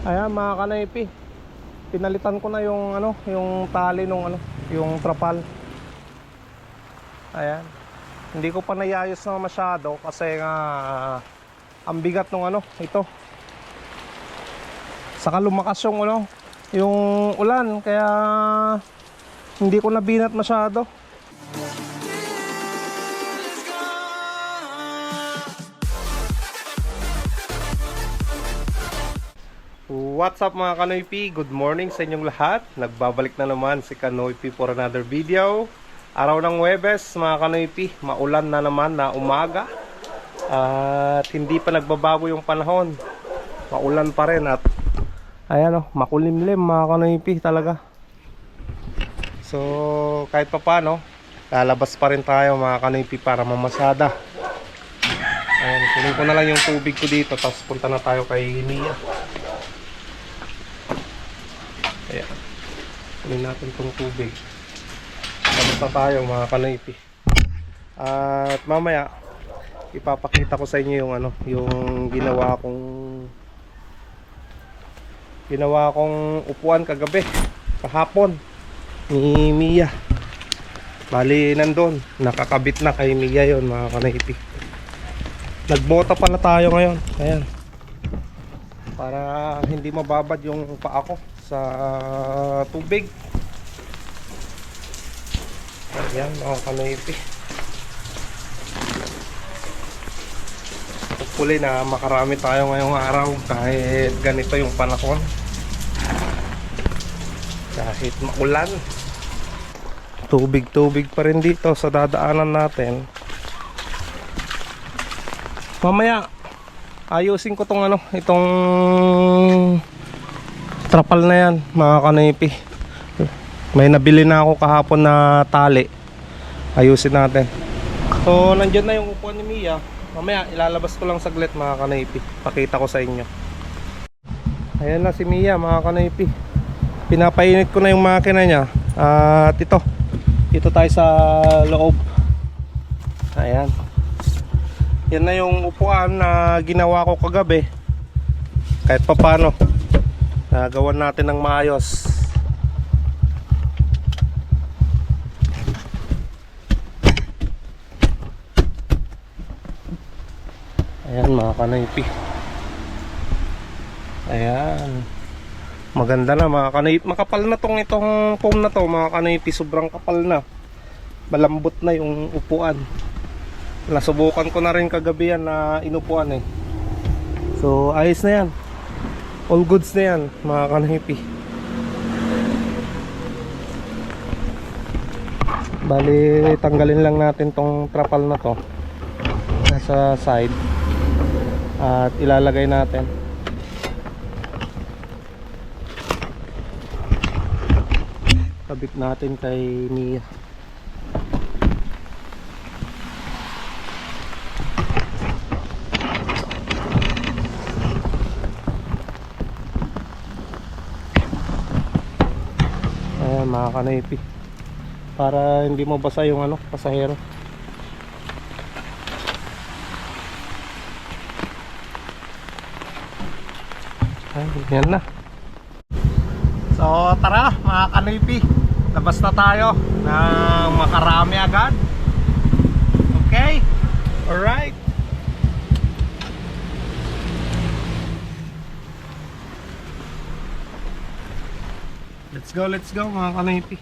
Ayan mga kanaypi. Pinalitan ko na yung ano, yung tali nung ano, yung trapal. Ayan. Hindi ko pa nayayos na masyado kasi nga ah, ang bigat nung ano, ito. Saka lumakas yung ano, yung ulan kaya hindi ko nabinat masyado. What's up mga Kanoypi? Good morning sa inyong lahat. Nagbabalik na naman si Kanoypi for another video. Araw ng Webes mga Kanoypi, maulan na naman na umaga. At hindi pa nagbabago yung panahon. Maulan pa rin at ayan oh, makulimlim mga Kanoypi talaga. So kahit pa paano, lalabas pa rin tayo mga Kanoypi para mamasada. Ayan, kunin ko na lang yung tubig ko dito tapos punta na tayo kay Mia. Kunin natin itong tubig. Tapos na tayo mga kanaypi. At mamaya, ipapakita ko sa inyo yung ano, yung ginawa kong ginawa kong upuan kagabi, kahapon ni Mia. Bali nandun, nakakabit na kay Mia yon mga kanaypi. Nagbota pala tayo ngayon. Ayan. Para hindi mababad yung paa ko sa tubig. Ayan, mga kanaypi. Hopefully na makarami tayo ngayong araw kahit ganito yung panahon. Kahit maulan. Tubig-tubig pa rin dito sa dadaanan natin. Mamaya, ayusin ko tong ano, itong trapal na yan, mga kanipi. May nabili na ako kahapon na tali. Ayusin natin. So, nandyan na yung upuan ni Mia. Mamaya, ilalabas ko lang saglit mga kanipi. Pakita ko sa inyo. Ayan na si Mia, mga kanipi. Pinapainit ko na yung makina niya. At ito, dito tayo sa loob. Ayan. Yan na yung upuan na ginawa ko kagabi. Kahit pa paano, nagawan natin ng maayos. Ayan mga kanaypi. Ayan. Maganda na mga kanaypi. Makapal na tong itong foam na to mga kanaypi. Sobrang kapal na. Malambot na yung upuan. Nasubukan ko na rin kagabi yan na inupuan eh. So ayos na yan. All goods na yan mga kanahipi. Bali tanggalin lang natin tong trapal na to. Nasa side. At ilalagay natin. Kabit natin kay Mia. Ayan mga kanaypi Para hindi mabasa yung ano, pasahero. Ay, yan na. So tara mga kanaypi Labas na tayo ng makarami agad. Okay? Alright Let's go, let's go mga kanaypi.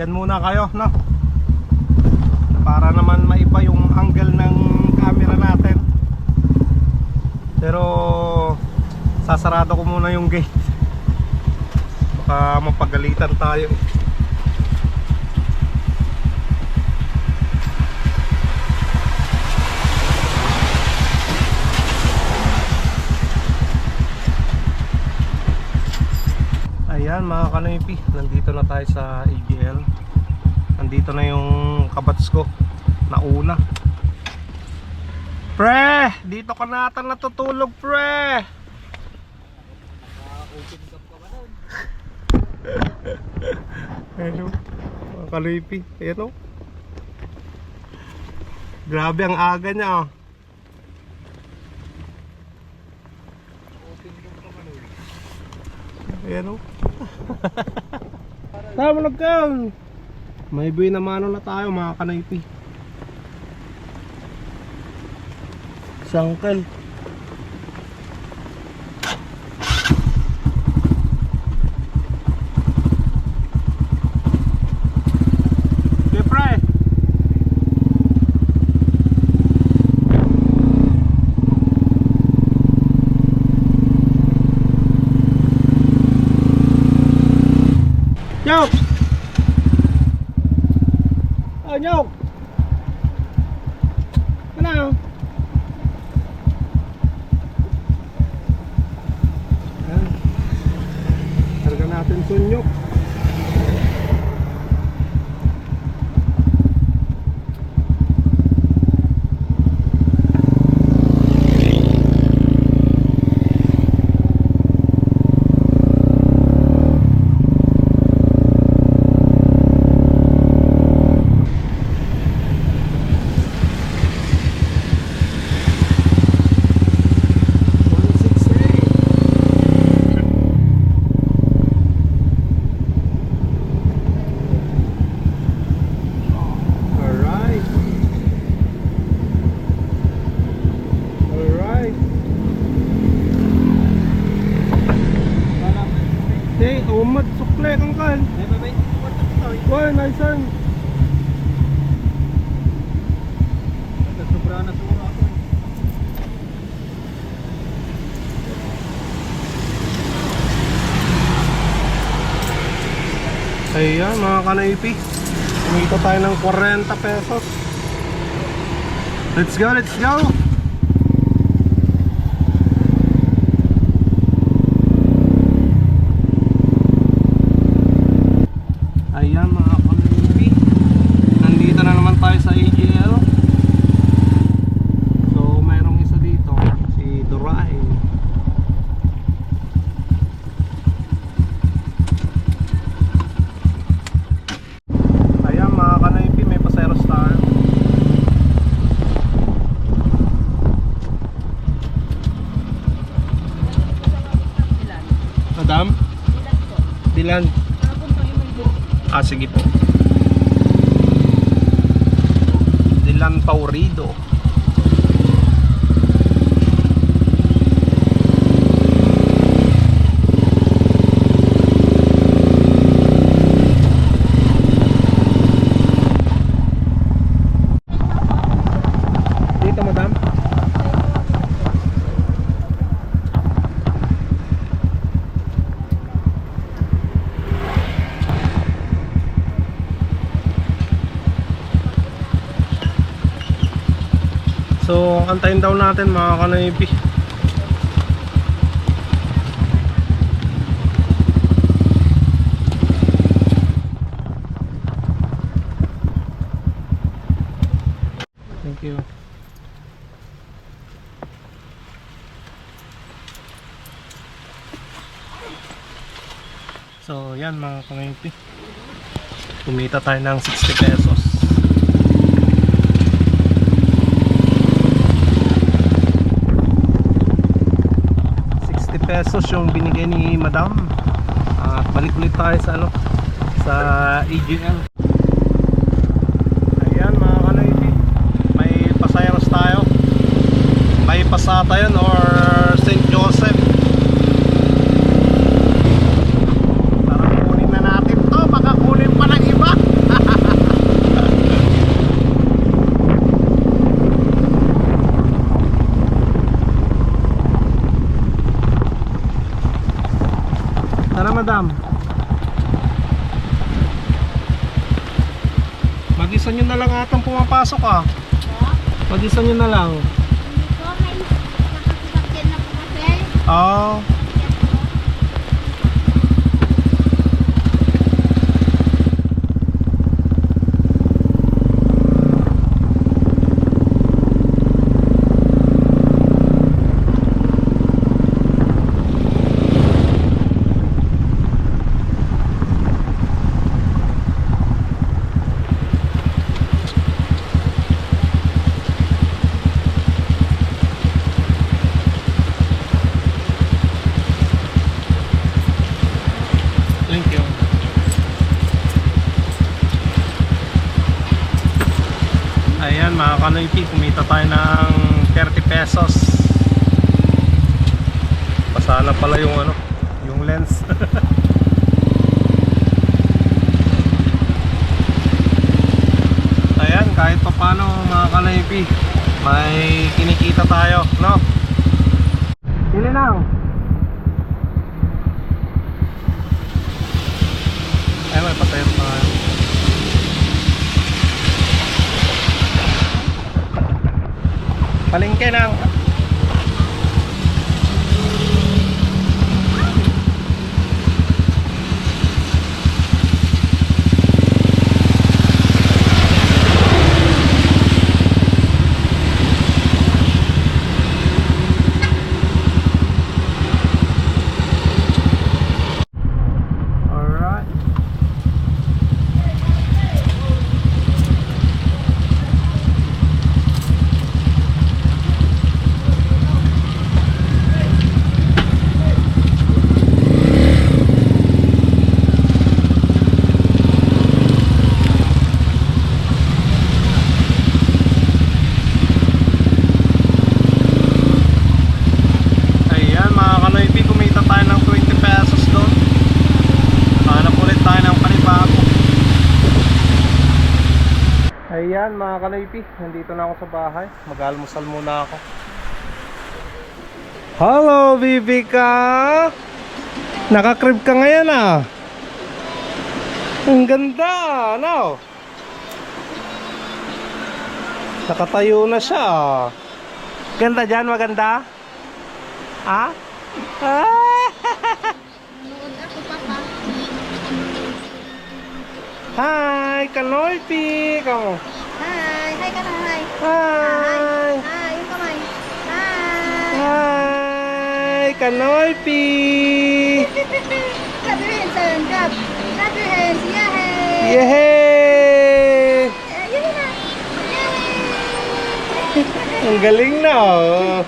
Yan muna kayo, no? Para naman maiba yung angle ng camera natin. Pero sasarado ko muna yung gate. Baka mapagalitan tayo. eh. Ayan mga kanoypi, nandito na tayo sa AGL Nandito na yung kabats ko Nauna Pre! Dito ka na ata natutulog pre! Hello Mga kanoypi, ayan o Grabe ang aga niya oh. Ayan o. Tama nagkaan. May buhay na mano na tayo mga kanaypi. Sangkal. Okay, pre. Nyok! Oh, Nyok! Ano? Ayan. Karga natin sunyok. One six eight. Alright. Alright. Hey, umad sukle kang kan. Why, nice one. Ayan mga kanaypi Kumita tayo ng 40 pesos Let's go, let's go Ayan mga kanaypi Nandito na naman tayo sa AGL So mayroong isa dito Si Dorae Ayan mga kanaypi, may pasero star. Madam? Dilan. Ah, sige po. Dilan Taurido. Dito, madam. So, antayin daw natin mga kanaypi. Thank you. So, yan mga kanaypi. Kumita tayo ng 60 pesos. Pesos yung binigay ni madam. At balik ulit tayo sa ano sa AGL ayan mga kanaypi may pasayros tayo. May pasata yun or St. Joseph tara kunin na natin to baka kunin pa ng iba Tara madam. Mag-isa nyo na lang atang pumapasok ah. Mag-isa nyo na lang. Oo kanoypi, Pasana pala yung ano, yung lens. Ayan, kahit pa paano mga kanoypi, may kinikita tayo, no? Pili lang. Ay, may pasayot na nga. Palingke lang. Alright. Ayan mga kanoypi, kumita tayo ng 20 pesos doon. Hanap ulit tayo ng panibago. Ayan kanoypi, nandito na ako sa bahay. Mag-almusal muna ako. Hello, Bibika! Nakakrib ka ngayon ah. Ang ganda, ano? Nakatayo na siya. ah. Ganda dyan, maganda? Ha? Ah! Papa. Hi, Kanoypi! Kamu? Hi! Hi ka na, hi! Hi! Hi! Yung kamay! Hi! Hi, Kanoypi! Clap your hands, son! Clap! Clap your hands! Yay! Na! Yay! Ang galing na oh.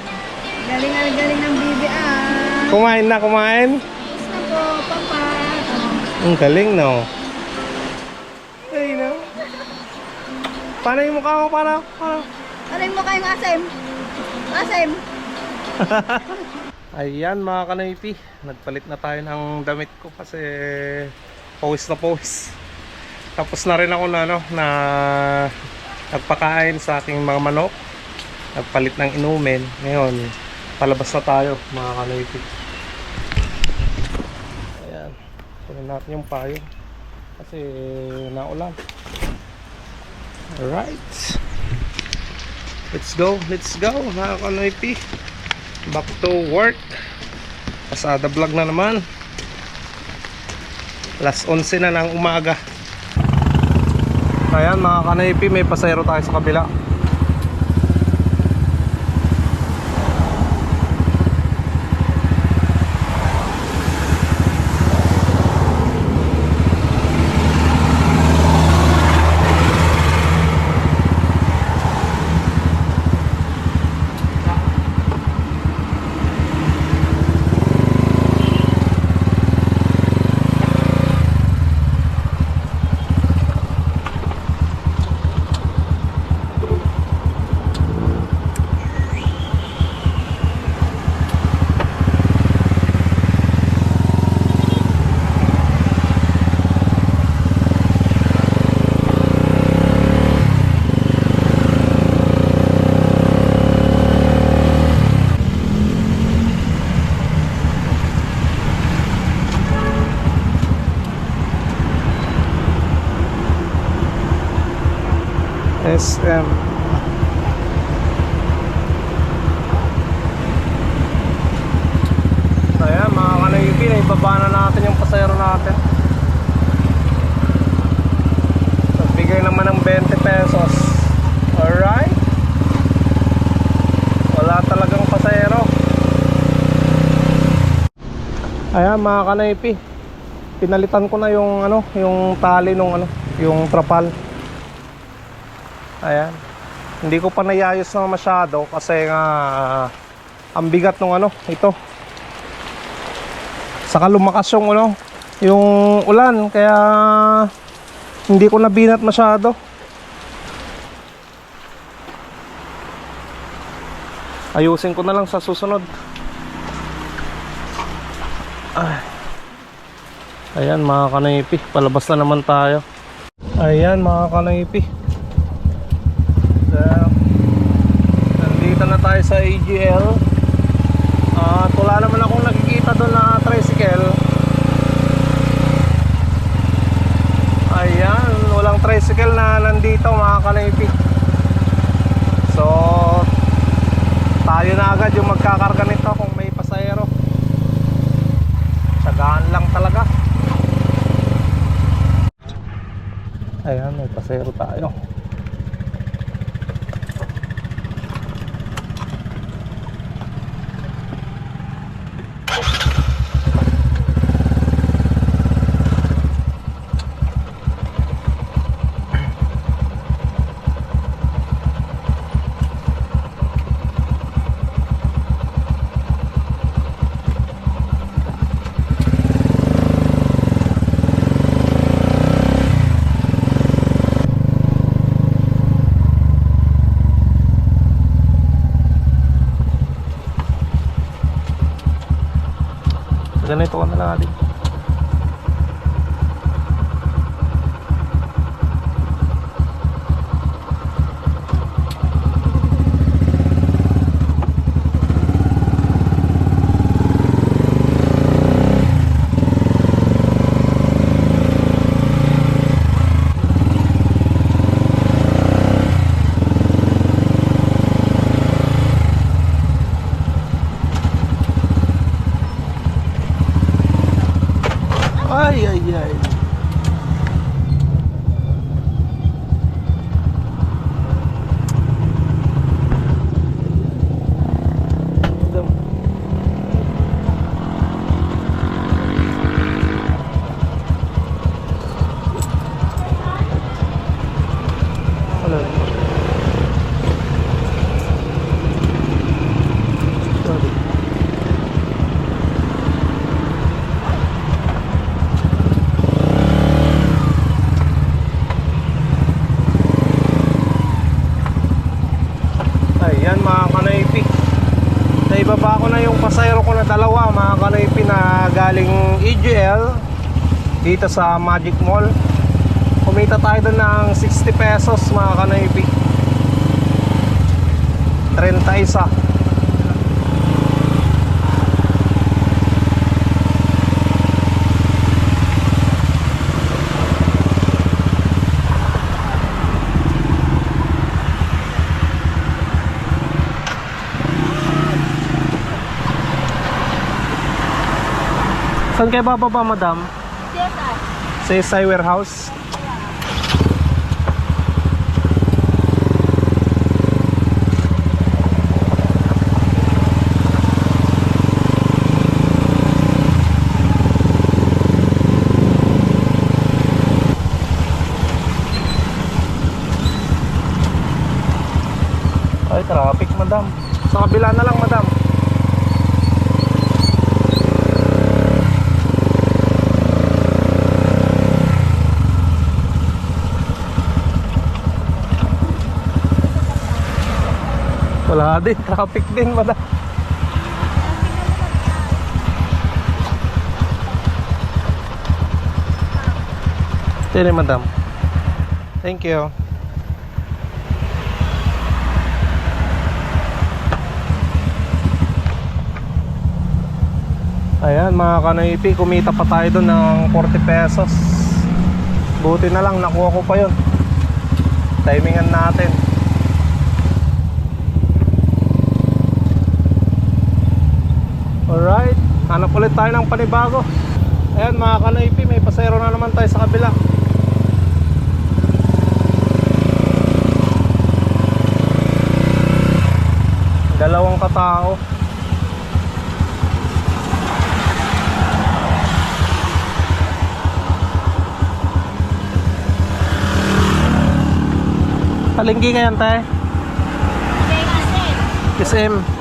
Galing na galing ng bibi ah! Kumain na, kumain? Tapos na po, Papa! Ang galing no. Paano yung mukha mo? Paano? Paano? Alay mo kayong asim! Asim! Ayan mga kanaypi, nagpalit na tayo ng damit ko kasi pawis na pawis. Tapos na rin ako na, ano, na nagpakain sa aking mga manok. Nagpalit ng inumin. Ngayon, palabas na tayo mga kanaypi. Ayan, kunin natin yung payo kasi naulan. Alright. Let's go, let's go mga kanaypi back to work. Pasada vlog na naman. Last 11 na ng umaga. Ayan mga kanaypi may pasayro tayo sa kabila SM Ayan mga kanayupi, naibaba na natin yung pasayro natin. Nagbigay naman ng 20 pesos. Alright. Wala talagang pasayro. Ayan mga kanaypi Pinalitan ko na yung ano, yung tali nung ano, yung trapal Ayan. Hindi ko pa nayayos na masyado kasi nga ah, ang bigat ng ano, ito. Saka lumakas yung ano, yung ulan kaya hindi ko nabinat masyado. Ayusin ko na lang sa susunod. Ay. Ayan mga kanaypi, palabas na naman tayo. Ayan mga kanaypi. So, nandito na tayo sa AGL. At wala naman akong nakikita doon na tricycle. Ayan, walang tricycle na nandito mga kanaypi. So, tayo na agad yung magkakarga nito kung may pasahero. Tsagaan lang talaga. Ayan, may pasahero tayo. Ko na yung pasayro ko na dalawa mga kanaypi na galing EGL Dito sa Magic Mall. Kumita tayo doon ng 60 pesos mga kanaypi 31 Saan kayo bababa madam? CSI. Sa SI Warehouse? Ay, traffic madam. Sa kabila na lang madam. Wala traffic din madam. Sige madam. Thank you. Ayan mga kanaypi, kumita pa tayo doon ng 40 pesos. Buti na lang, nakuha ko pa yun. Timingan natin. Alright, hanap ulit tayo ng panibago. Ayan mga kanaypi, may pasero na naman tayo sa kabila. Dalawang katao. Palinggi ngayon tayo. SM.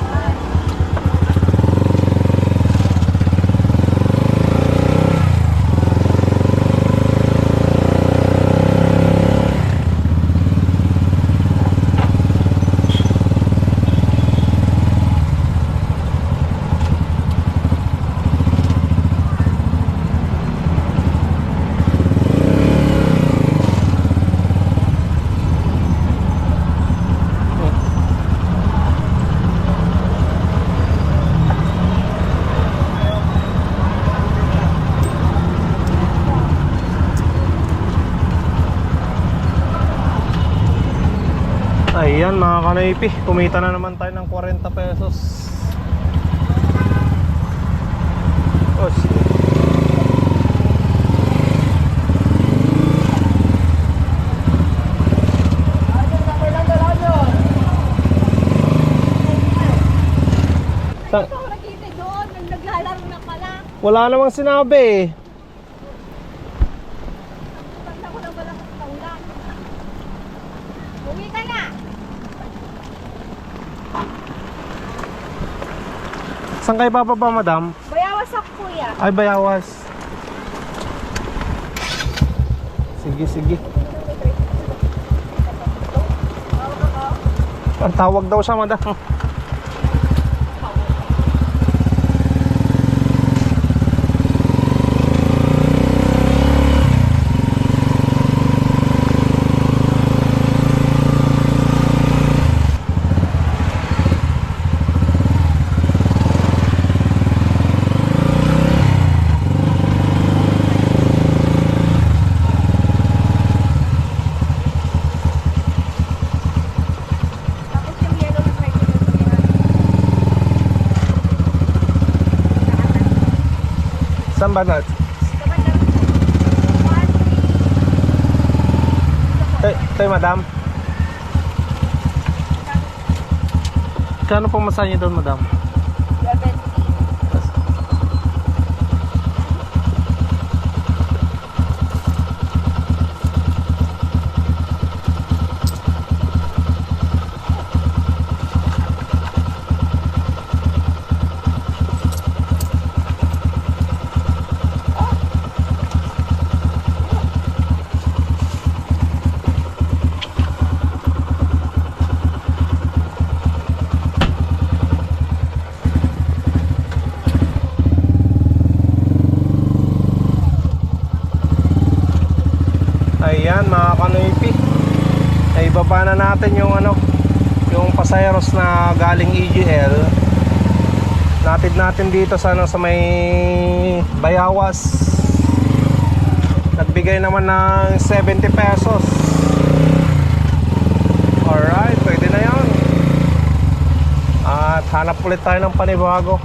Ayan mga kanaypi, kumita na naman tayo ng 40 pesos. Oh, pala. wala namang sinabi eh. Pagka ko ng malakas na ulan. Uwi ka na. Saan kayo bababa, madam? Bayawas ako kuya. Ay, bayawas. Sige, sige. Ang tawag daw siya, madam. Tapos yung yellow na tricycle ko yan. Saan ba na? Tay, tay, madam. Kano pong masaya doon, madam? Ayan mga kanoypi. Ay baba na natin yung ano Yung pasayeros na galing EGL Natid natin dito sa, ano, sa may Bayawas. Nagbigay naman ng 70 pesos. Alright, pwede na yan At hanap ulit tayo ng panibago